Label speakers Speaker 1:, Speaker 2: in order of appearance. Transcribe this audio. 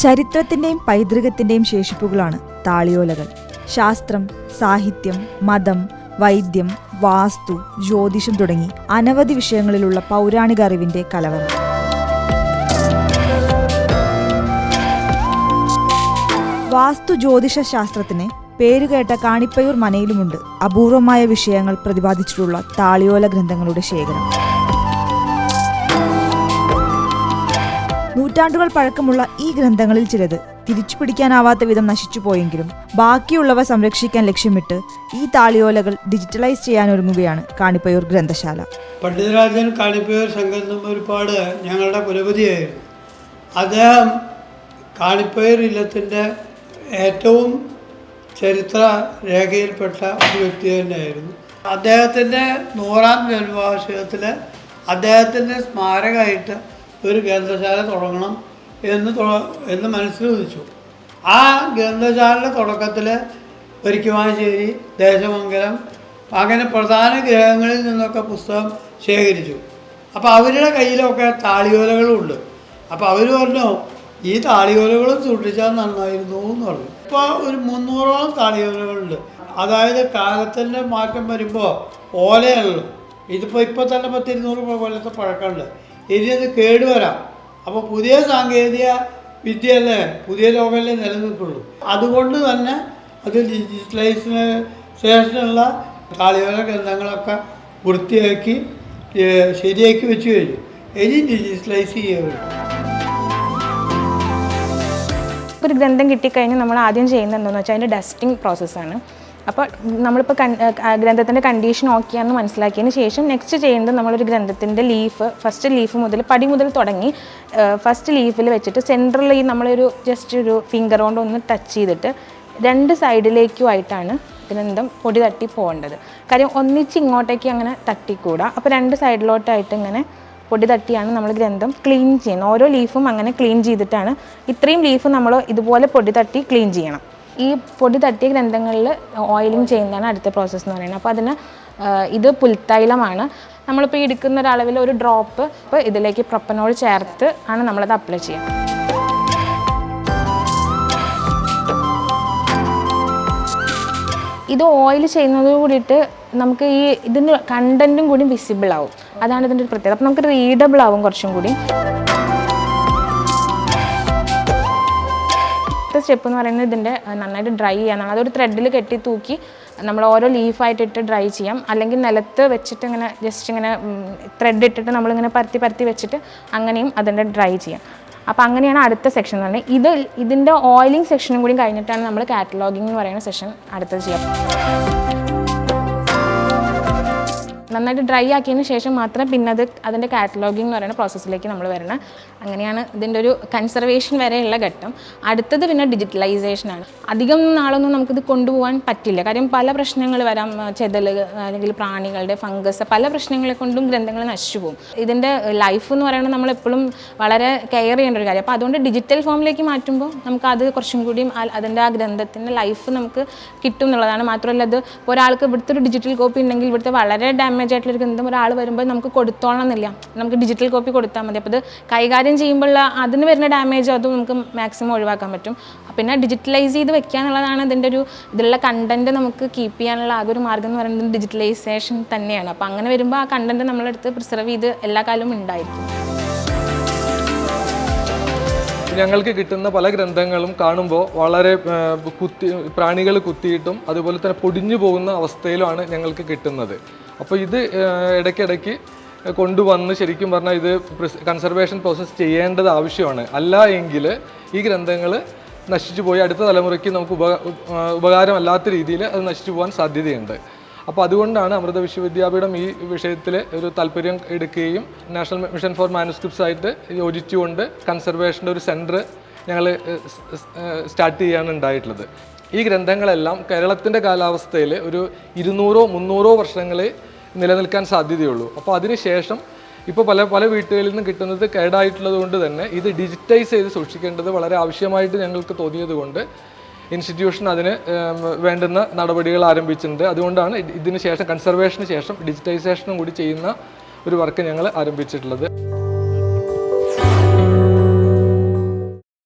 Speaker 1: ചരിത്രത്തിന്റെയും പൈതൃകത്തിന്റെയും ശേഷിപ്പുകളാണ് താളിയോലകൾ. ശാസ്ത്രം സാഹിത്യം മതം വൈദ്യം വാസ്തു ജ്യോതിഷം തുടങ്ങി അനവധി വിഷയങ്ങളിലുള്ള പൗരാണിക അറിവിന്റെ കലവറ. വാസ്തു ജ്യോതിഷ ശാസ്ത്രത്തിന് പേരുകേട്ട കാണിപ്പയൂർ മനയിലുമുണ്ട്. അപൂർവമായ വിഷയങ്ങൾ പ്രതിപാദിച്ചിട്ടുള്ള താളിയോല ഗ്രന്ഥങ്ങളുടെ ശേഖരം. നൂറ്റാണ്ടുകൾ പഴക്കമുള്ള ഈ ഗ്രന്ഥങ്ങളിൽ ചിലത് തിരിച്ചു പിടിക്കാനാവാത്ത വിധം നശിച്ചുപോയെങ്കിലും ബാക്കിയുള്ളവ സംരക്ഷിക്കാൻ ലക്ഷ്യമിട്ട് ഈ താളിയോലകൾ ഡിജിറ്റലൈസ് ചെയ്യാൻ ചെയ്യാനൊരുങ്ങുകയാണ് കാണിപ്പയൂർ ഗ്രന്ഥശാല.
Speaker 2: പണ്ഡിതരാജൻ കാണിപ്പയൂർ സംഘം ഒരുപാട് ഞങ്ങളുടെ കുലപതിയായിരുന്നു. അദ്ദേഹം കാണിപ്പയൂർ ഇല്ലത്തിന്റെ ഏറ്റവും ചരിത്ര രേഖയിൽപ്പെട്ട ഒരു വ്യക്തി തന്നെയായിരുന്നു. അദ്ദേഹത്തിന്റെ നൂറാം ജന്മവാർഷികത്തിൽ അദ്ദേഹത്തിന്റെ സ്മാരകമായിട്ട് ഒരു ഗ്രന്ഥശാല തുടങ്ങണം എന്ന് എന്ന് മനസ്സിൽ ഉദിച്ചു. ആ ഗ്രന്ഥശാലയുടെ തുടക്കത്തിൽ ഒരിക്കുവാശ്ശേരി ദേശമംഗലം അങ്ങനെ പ്രധാന ഗ്രഹങ്ങളിൽ നിന്നൊക്കെ പുസ്തകം ശേഖരിച്ചു. അപ്പോൾ അവരുടെ കയ്യിലൊക്കെ താളിയോലകളുണ്ട് അപ്പോൾ അവർ പറഞ്ഞു ഈ താളിയോലകളും സൂക്ഷിച്ചാൽ നന്നായിരുന്നു എന്ന് പറഞ്ഞു. ഇപ്പോൾ ഒരു മുന്നൂറോളം താളിയോലകളുണ്ട്. അതായത് കാലത്തിന്റെ മാറ്റം വരുമ്പോൾ ഓലയുള്ളൂ ഇതിപ്പോൾ ഇപ്പോൾ തന്നെ പത്തിരുന്നൂറ് കൊല്ലത്തെ പഴക്കമുണ്ട്. ഇനി അത് കേടുവരാം അപ്പോൾ പുതിയ സാങ്കേതിക വിദ്യയല്ലേ പുതിയ ലോകമല്ലേ നിലനിൽക്കുള്ളൂ. അതുകൊണ്ട് തന്നെ അത് ഡിജിറ്റലൈസിന് ശേഷമുള്ള ഗ്രന്ഥങ്ങളൊക്കെ വൃത്തിയാക്കി ശരിയാക്കി വെച്ച് കഴിഞ്ഞു. ഇനി ഡിജിറ്റലൈസ് ചെയ്യുള്ളൂ
Speaker 3: ഒരു ഗ്രന്ഥം കിട്ടിക്കഴിഞ്ഞാൽ നമ്മൾ ആദ്യം ചെയ്യുന്നത് എന്താണെന്ന് വെച്ചാൽ അതിന്റെ ഡസ്റ്റിംഗ് പ്രോസസ്സാണ് അപ്പോൾ നമ്മളിപ്പോൾ കൺ ഗ്രന്ഥത്തിന്റെ കണ്ടീഷൻ ഓക്കെയാണെന്ന് മനസ്സിലാക്കിയതിന് ശേഷം നെക്സ്റ്റ് ചെയ്യേണ്ടത് നമ്മളൊരു ഗ്രന്ഥത്തിന്റെ ലീഫ് ഫസ്റ്റ് ലീഫ് മുതൽ പടി മുതൽ തുടങ്ങി ഫസ്റ്റ് ലീഫിൽ വെച്ചിട്ട് സെൻട്രൽ ഈ നമ്മളൊരു ജസ്റ്റ് ഒരു ഫിംഗർ കൊണ്ട് ഒന്ന് ടച്ച് ചെയ്തിട്ട് രണ്ട് സൈഡിലേക്കുമായിട്ടാണ് ഗ്രന്ഥം പൊടി തട്ടി പോകേണ്ടത്. കാര്യം ഒന്നിച്ച് ഇങ്ങോട്ടേക്ക് അങ്ങനെ തട്ടിക്കൂടാ. അപ്പോൾ രണ്ട് സൈഡിലോട്ടായിട്ട് ഇങ്ങനെ പൊടി തട്ടിയാണ് നമ്മൾ ഗ്രന്ഥം ക്ലീൻ ചെയ്യുന്നത്. ഓരോ ലീഫും അങ്ങനെ ക്ലീൻ ചെയ്തിട്ടാണ് ഇത്രയും ലീഫ് നമ്മൾ ഇതുപോലെ പൊടി തട്ടി ക്ലീൻ ചെയ്യണം. ഈ പൊടി തട്ടിയ ഗ്രന്ഥങ്ങളിൽ ഓയിലിംഗ് ചെയ്യുന്നതാണ് അടുത്ത പ്രോസസ്സ് എന്ന് പറയുന്നത്. അപ്പോൾ അതിന് ഇത് പുൽത്തൈലമാണ്. നമ്മളിപ്പോൾ എടുക്കുന്ന ഒരളവിൽ ഒരു ഡ്രോപ്പ് ഇപ്പോൾ ഇതിലേക്ക് പ്രൊപ്പനോൾ ചേർത്ത് ആണ് നമ്മളത് അപ്ലൈ ചെയ്യുക. ഇത് ഓയിൽ ചെയ്യുന്നത് കൂടിയിട്ട് നമുക്ക് ഈ ഇതിന്റെ കണ്ടന്റും കൂടി വിസിബിൾ ആവും. അതാണ് ഇതിന്റെ ഒരു പ്രത്യേകത. അപ്പോൾ നമുക്ക് റീഡബിൾ ആവും കുറച്ചും കൂടി. സ്റ്റെപ്പ് എന്ന് പറയുന്നത് ഇതിന്റെ നന്നായിട്ട് ഡ്രൈ ചെയ്യാനാണ് അതൊരു ത്രെഡിൽ കെട്ടി തൂക്കി നമ്മൾ ഓരോ ലീഫായിട്ട് ഇട്ട് ഡ്രൈ ചെയ്യാം. അല്ലെങ്കിൽ നിലത്ത് വെച്ചിട്ട് ഇങ്ങനെ ജസ്റ്റ് ഇങ്ങനെ ത്രെഡ് ഇട്ടിട്ട് നമ്മളിങ്ങനെ പരത്തി പരത്തി വെച്ചിട്ട് അങ്ങനെയും അതിന്റെ ഡ്രൈ ചെയ്യാം. അപ്പോൾ അങ്ങനെയാണ് അടുത്ത സെക്ഷൻ എന്ന് പറയുന്നത്. ഇത് ഇതിന്റെ ഓയിലിംഗ് സെക്ഷനും കൂടി കഴിഞ്ഞിട്ടാണ് നമ്മൾ കാറ്റലോഗിങ് എന്ന് പറയുന്ന സെഷൻ അടുത്തത് ചെയ്യാം നന്നായിട്ട് ഡ്രൈ ആക്കിയതിന് ശേഷം മാത്രം പിന്നെ അത് അതിന്റെ കാറ്റലോഗിംഗ് എന്ന് പറയുന്ന പ്രോസസ്സിലേക്ക് നമ്മൾ വരണം. അങ്ങനെയാണ് ഇതിന്റെ ഒരു കൺസർവേഷൻ വരെയുള്ള ഘട്ടം. അടുത്തത് പിന്നെ ഡിജിറ്റലൈസേഷനാണ് അധികം നാളൊന്നും നമുക്കിത് കൊണ്ടുപോകാൻ പറ്റില്ല. കാര്യം പല പ്രശ്നങ്ങൾ വരാം. ചെതൽ അല്ലെങ്കിൽ പ്രാണികളുടെ ഫംഗസ് പല പ്രശ്നങ്ങളെ കൊണ്ടും ഗ്രന്ഥങ്ങൾ നശിച്ചു പോകും. ഇതിന്റെ ലൈഫ് എന്ന് പറയുന്നത് നമ്മൾ എപ്പോഴും വളരെ കെയർ ചെയ്യേണ്ട ഒരു കാര്യം. അപ്പോൾ അതുകൊണ്ട് ഡിജിറ്റൽ ഫോമിലേക്ക് മാറ്റുമ്പോൾ നമുക്ക് അത് കുറച്ചും കൂടിയും ആ- അതിന്റെ ആ ഗ്രന്ഥത്തിന്റെ ലൈഫ് നമുക്ക് കിട്ടും എന്നുള്ളതാണ്. മാത്രമല്ല അത് ഒരാൾക്ക് ഇവിടുത്തെ ഒരു ഡിജിറ്റൽ കോപ്പി ഉണ്ടെങ്കിൽ ഇവിടുത്തെ വളരെ ഡാമേജ് ആയിട്ടുള്ള ഒരു ഗ്രന്ഥം ഒരാൾ വരുമ്പോൾ നമുക്ക് കൊടുത്തോളണം എന്നില്ല നമുക്ക് ഡിജിറ്റൽ കോപ്പി കൊടുത്താൽ മതി. അപ്പോൾ അത് കൈകാര്യം ചെയ്യുമ്പോൾ അതിന് വരുന്ന ഡാമേജ് അതും നമുക്ക് മാക്സിമം ഒഴിവാക്കാൻ പറ്റും. പിന്നെ ഡിജിറ്റലൈസ് ചെയ്ത് വെക്കുക എന്നുള്ളതാണ് ഇതിന്റെ ഒരു ഇതിലുള്ള കണ്ടന്റ് നമുക്ക് കീപ്പ് ചെയ്യാനുള്ള ആകെ ഒരു മാർഗം എന്ന് പറയുന്നത് ഡിജിറ്റലൈസേഷൻ തന്നെയാണ്. അപ്പോൾ അങ്ങനെ വരുമ്പോൾ ആ കണ്ടന്റ് നമ്മളെടുത്ത് പ്രിസർവ് ചെയ്ത് എല്ലാ കാലവും ഉണ്ടായിരിക്കും.
Speaker 4: ഞങ്ങൾക്ക് കിട്ടുന്ന പല ഗ്രന്ഥങ്ങളും കാണുമ്പോൾ വളരെ കുത്തി പ്രാണികൾ കുത്തിയിട്ടും അതുപോലെ തന്നെ പൊടിഞ്ഞു പോകുന്ന അവസ്ഥയിലുമാണ് ഞങ്ങൾക്ക് കിട്ടുന്നത്. അപ്പോൾ ഇത് ഇടയ്ക്കിടയ്ക്ക് കൊണ്ടുവന്ന് ശരിക്കും പറഞ്ഞാൽ ഇത് കൺസർവേഷൻ പ്രോസസ്സ് ചെയ്യേണ്ടത് ആവശ്യമാണ്. അല്ല എങ്കിൽ ഈ ഗ്രന്ഥങ്ങൾ നശിച്ചു പോയി അടുത്ത തലമുറയ്ക്ക് നമുക്ക് ഉപ ഉപകാരമല്ലാത്ത രീതിയിൽ അത് നശിച്ചു പോകാൻ സാധ്യതയുണ്ട്. അപ്പോൾ അതുകൊണ്ടാണ് അമൃത വിശ്വവിദ്യാപീഠം ഈ വിഷയത്തിൽ ഒരു താല്പര്യം എടുക്കുകയും നാഷണൽ മിഷൻ ഫോർ മാനുസ്ക്രിപ്റ്റ്സ് ആയിട്ട് യോജിച്ചുകൊണ്ട് കൺസർവേഷന്റെ ഒരു സെന്റർ ഞങ്ങൾ സ്റ്റാർട്ട് ചെയ്യാണ് ഉണ്ടായിട്ടുള്ളത്. ഈ ഗ്രന്ഥങ്ങളെല്ലാം കേരളത്തിന്റെ കാലാവസ്ഥയിൽ ഒരു ഇരുന്നൂറോ മുന്നൂറോ വർഷങ്ങൾ നിലനിൽക്കാൻ സാധ്യതയുള്ളൂ. അപ്പോൾ അതിനുശേഷം ഇപ്പോൾ പല പല വീട്ടുകളിൽ നിന്ന് കിട്ടുന്നത് കേടായിട്ടുള്ളത് കൊണ്ട് തന്നെ ഇത് ഡിജിറ്റൈസ് ചെയ്ത് സൂക്ഷിക്കേണ്ടത് വളരെ ആവശ്യമായിട്ട് ഞങ്ങൾക്ക് തോന്നിയത് കൊണ്ട് ഇൻസ്റ്റിറ്റ്യൂഷൻ അതിന് വേണ്ടുന്ന നടപടികൾ ആരംഭിച്ചിട്ടുണ്ട്. അതുകൊണ്ടാണ് ഇത് ഇതിന് ശേഷം കൺസർവേഷന് ശേഷം ഡിജിറ്റൈസേഷനും കൂടി ചെയ്യുന്ന ഒരു വർക്ക് ഞങ്ങൾ ആരംഭിച്ചിട്ടുള്ളത്.